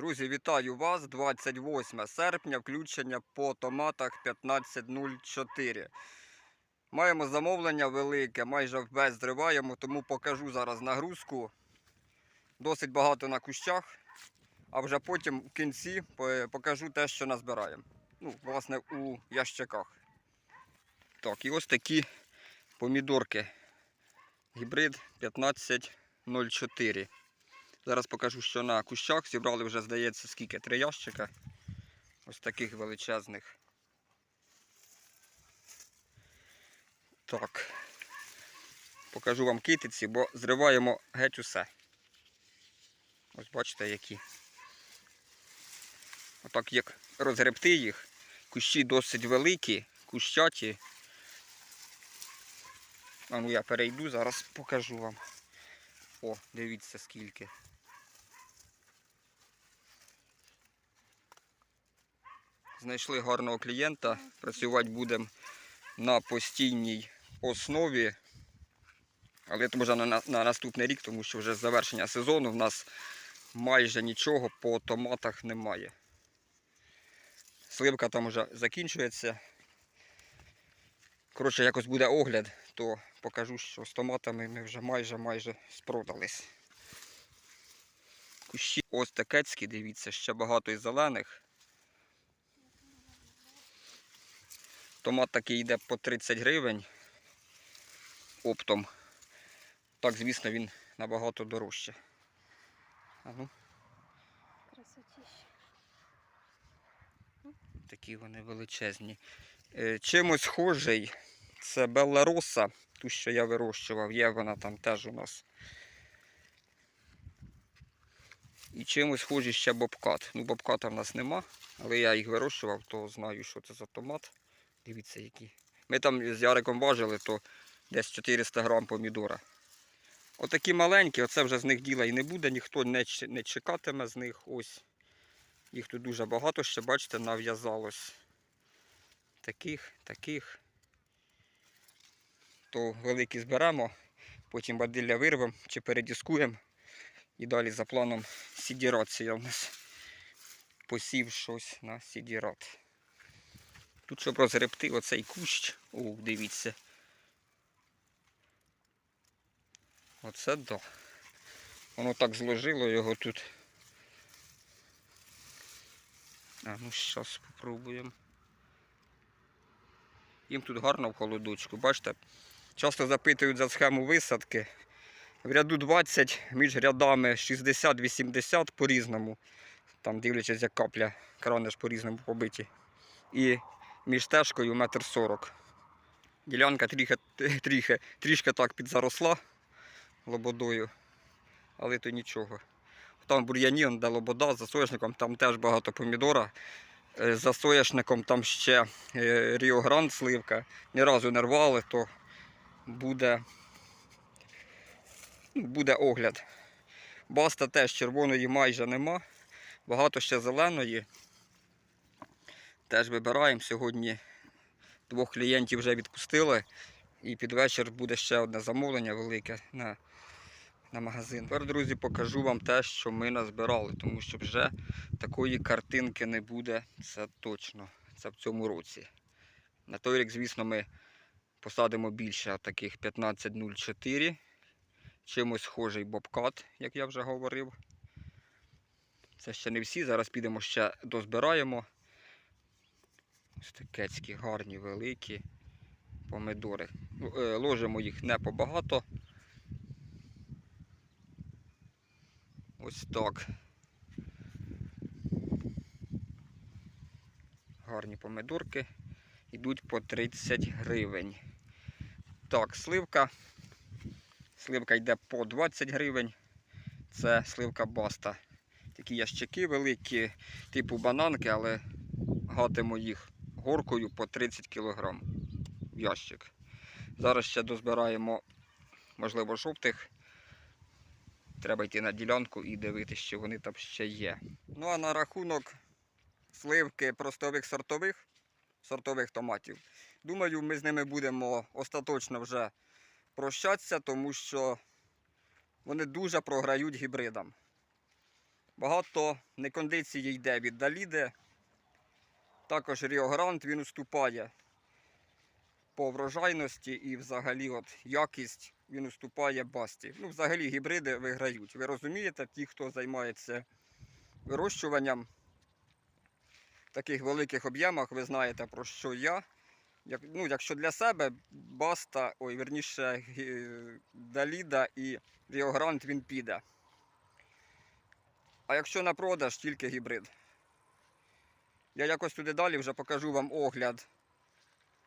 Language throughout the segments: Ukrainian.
Друзі, вітаю вас. 28 серпня, включення по томатах 1504. Маємо замовлення велике, майже весь зриваємо, тому покажу зараз нагрузку. Досить багато на кущах, а вже потім в кінці покажу те, що назбираємо. Ну, власне, у ящиках. Так, і ось такі помідорки. Гібрид 1504. Зараз покажу, що на кущах зібрали вже, здається, скільки? Три ящика. Ось таких величезних. Так. Покажу вам китиці, бо зриваємо геть усе. Ось бачите, які. Отак як розгребти їх. Кущі досить великі, кущаті. А ну я перейду, зараз покажу вам. О, дивіться скільки. Знайшли гарного клієнта. Працювати будемо на постійній основі. Але це може на, на, на наступний рік, тому що вже завершення сезону в нас майже нічого по томатах немає. Сливка там вже закінчується. Коротше, якось буде огляд, то покажу, що з томатами ми вже майже майже спродались. Кущі остекецькі, дивіться, ще багато і зелених. Томат такий йде по 30 гривень оптом. Так, звісно, він набагато дорожче. А ну, такі вони величезні. Е, Чимось схожий, це Беллароса, ту, що я вирощував, є вона там теж у нас. І чимось схожий ще бобкат. Ну, бобката в нас нема, але я їх вирощував, то знаю, що це за томат. Дивіться, які. Ми там з Яриком важили, то десь 400 грам помідора. Отакі маленькі, оце вже з них діла і не буде, ніхто не, не чекатиме з них. Ось. Їх тут дуже багато ще, бачите, нав'язалось. Таких, таких. То великі зберемо, потім бадилля вирвемо чи передіскуємо. І далі за планом сідірація у нас. Посів щось на сідірат. Тут, щоб розгребти оцей кущ, о, дивіться. Оце да. Воно так зложило його тут. А ну зараз спробуємо. Їм тут гарно в холодочку. Бачите, часто запитують за схему висадки. В ряду 20, між рядами 60-80 по-різному. Там дивлячись, як капля, крани ж по-різному побиті. І між стежкою метр сорок. Ділянка тріхи, тріхи, трішки так підзаросла лободою, але то нічого. Там бур'янін, де лобода, за соняшником там теж багато помідора. Е, За соняшником там ще е, Ріо Гранд сливка. Ні разу не рвали, то буде, ну, буде огляд. Баста теж червоної майже нема. Багато ще зеленої. Теж вибираємо. Сьогодні двох клієнтів вже відпустили. І під вечір буде ще одне замовлення велике на, на магазин. Тепер, друзі, покажу вам те, що ми назбирали, тому що вже такої картинки не буде, це точно. Це в цьому році. На той рік, звісно, ми посадимо більше таких 1504. Чимось схожий бобкат, як я вже говорив. Це ще не всі. Зараз підемо ще дозбираємо. Ось такецькі гарні, великі помидори. Е, Ложимо їх не побагато. Ось так. Гарні помидорки. Йдуть по 30 гривень. Так, сливка. Сливка йде по 20 гривень. Це сливка баста. Такі ящики великі, типу бананки, але гатимо їх горкою по 30 кг в ящик. Зараз ще дозбираємо, можливо, жовтих. Треба йти на ділянку і дивитися, що вони там ще є. Ну а на рахунок сливки простових сортових, сортових томатів. Думаю, ми з ними будемо остаточно вже прощатися, тому що вони дуже програють гібридам. Багато некондиції йде від Даліде. Також Ріо Грант він уступає по врожайності і взагалі от якість він уступає басті. Ну, взагалі гібриди виграють. Ви розумієте, ті, хто займається вирощуванням в таких великих об'ємах, ви знаєте про що я. Як, ну, якщо для себе баста, ой, верніше, Даліда і Ріо Грант він піде. А якщо на продаж, тільки гібрид. Я якось туди далі вже покажу вам огляд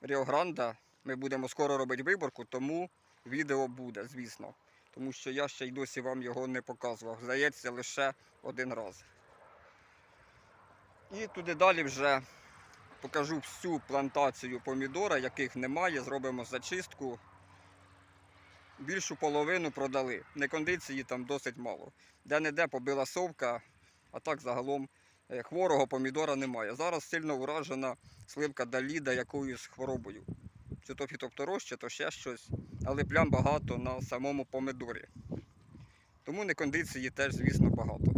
Ріо Гранда. Ми будемо скоро робити виборку, тому відео буде, звісно. Тому що я ще й досі вам його не показував. Здається, лише один раз. І туди далі вже покажу всю плантацію помідора, яких немає. Зробимо зачистку. Більшу половину продали. Некондиції там досить мало. Де-не-де побила совка, а так загалом хворого помідора немає. Зараз сильно уражена сливка Даліда якоюсь хворобою. Чи то фітоптороз, чи то ще щось. Але плям багато на самому помідорі. Тому некондиції теж, звісно, багато.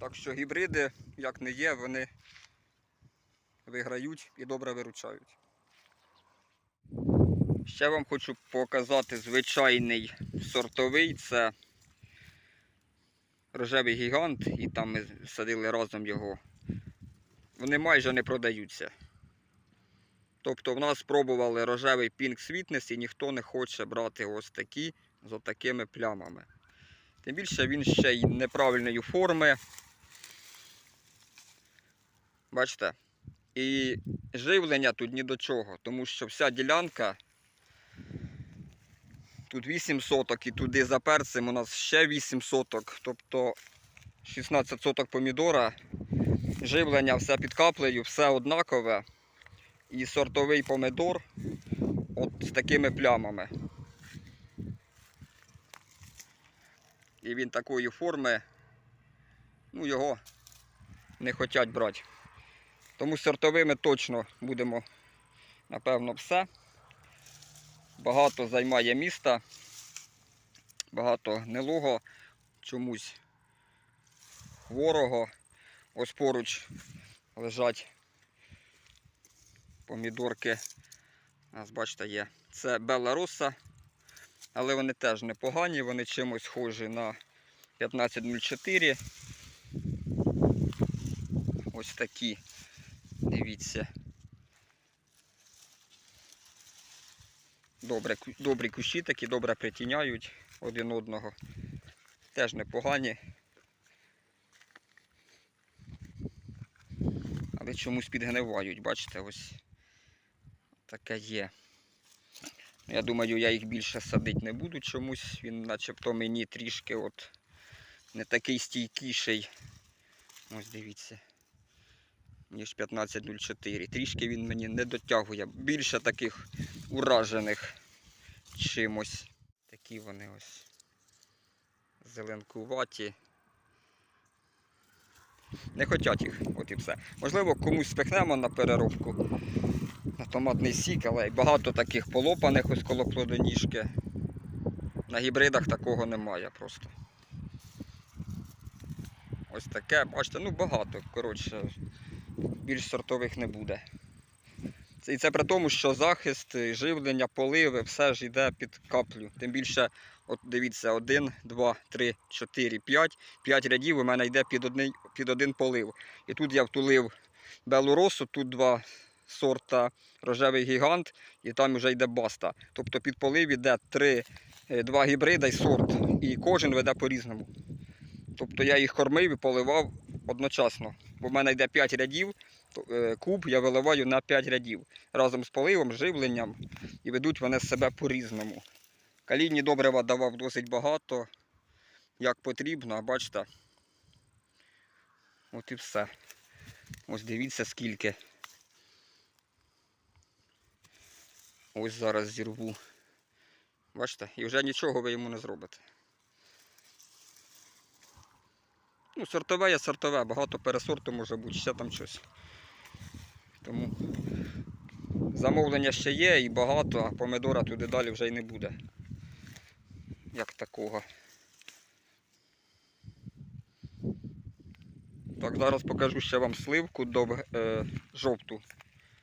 Так що гібриди, як не є, вони виграють і добре виручають. Ще вам хочу показати звичайний сортовий. Це рожевий гігант, і там ми садили разом його. Вони майже не продаються. Тобто в нас пробували рожевий Pink Sweetness і ніхто не хоче брати ось такі з отакими плямами. Тим більше він ще й неправильної форми. Бачите? І живлення тут ні до чого, тому що вся ділянка тут 8 соток і туди за перцем у нас ще 8 соток, тобто 16 соток помідора. Живлення все під каплею, все однакове. І сортовий помидор от з такими плямами. І він такої форми, ну його не хочуть брати. Тому сортовими точно будемо, напевно, все. Багато займає міста, багато гнилого, чомусь хворого. Ось поруч лежать помідорки. Нас, бачите, є. Це Беларуса, але вони теж непогані, вони чимось схожі на 1504. Ось такі. Дивіться. Добре, добрі кущі такі, добре притіняють один одного. Теж непогані. Але чомусь підгнивають, бачите, ось таке є. Я думаю, я їх більше садити не буду чомусь. Він начебто мені трішки от не такий стійкіший. Ось дивіться. Ніж 1504. Трішки він мені не дотягує. Більше таких уражених чимось. Такі вони ось зеленкуваті. Не хочуть їх, от і все. Можливо, комусь спихнемо на переробку на томатний сік, але багато таких полопаних ось коло плодоніжки. На гібридах такого немає просто. Ось таке, бачите, ну багато, коротше, більш сортових не буде. І це при тому, що захист, живлення, поливи, все ж йде під каплю. Тим більше, от дивіться, 1, 2, 3, 4, 5. 5 рядів у мене йде під один, під один полив. І тут я втулив белоросу, тут два сорта рожевий гігант, і там вже йде баста. Тобто під полив йде 3, 2 гібрида і сорт. І кожен веде по-різному. Тобто я їх кормив і поливав одночасно. Бо в мене йде 5 рядів, е, куб я виливаю на 5 рядів. Разом з поливом, живленням і ведуть вони себе по-різному. Калійні добрива давав досить багато, як потрібно, а бачите. От і все. Ось дивіться скільки. Ось зараз зірву. Бачите, і вже нічого ви йому не зробите. Ну, сортове є сортове, багато пересорту може бути, ще там щось. Тому замовлення ще є і багато, а помидора туди далі вже й не буде. Як такого. Так, зараз покажу ще вам сливку дов... е, жовту.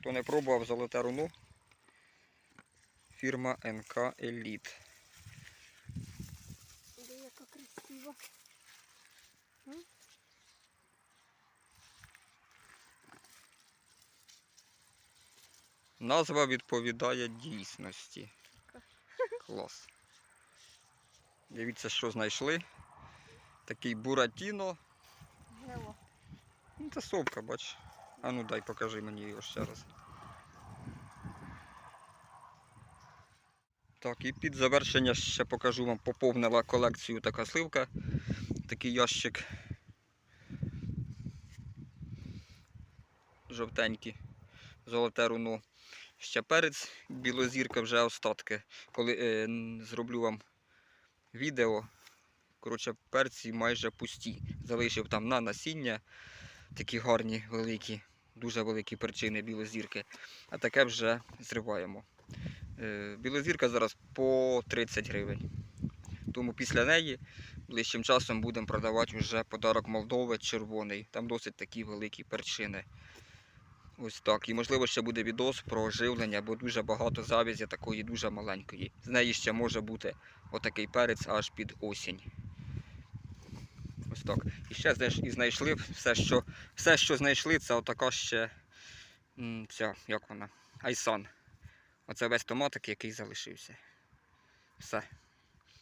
Хто не пробував золоте руно. Фірма НК Еліт. Назва відповідає дійсності. Клас. Дивіться, що знайшли. Такий буратіно. Ну, це совка, бач. А ну дай покажи мені його ще раз. Так, і під завершення ще покажу вам, поповнила колекцію така сливка. Такий ящик. Жовтенький. Золоте руно. Ще перець, білозірка вже остатки. Коли е, зроблю вам відео, коротше, перці майже пусті. Залишив там на насіння такі гарні, великі, дуже великі перчини білозірки. А таке вже зриваємо. Е, Білозірка зараз по 30 гривень. Тому після неї ближчим часом будемо продавати вже подарок Молдови червоний. Там досить такі великі перчини. Ось так. І можливо ще буде відос про оживлення, бо дуже багато завязі такої дуже маленької. З неї ще може бути отакий перець аж під осінь. Ось так. І ще і знайшли все, що, все, що знайшли, це отака ще ця, як вона, айсан. Оце весь томатик, який залишився. Все.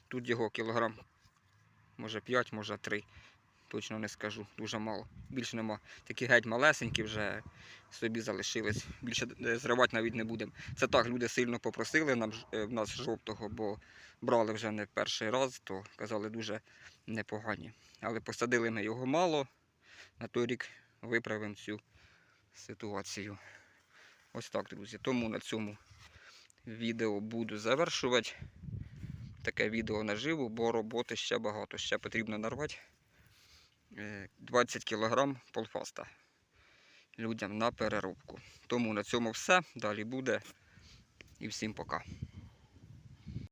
Тут його кілограм, може 5, може 3. Точно не скажу, дуже мало. Більше нема. Такі геть малесенькі вже собі залишились. Більше е, зривати навіть не будемо. Це так, люди сильно попросили нам е, в нас жовтого, бо брали вже не перший раз, то казали дуже непогані. Але посадили ми його мало. На той рік виправимо цю ситуацію. Ось так, друзі. Тому на цьому відео буду завершувати. Таке відео наживо, бо роботи ще багато. Ще потрібно нарвати 20 кг полфаста людям на переробку. Тому на цьому все. Далі буде. І всім пока.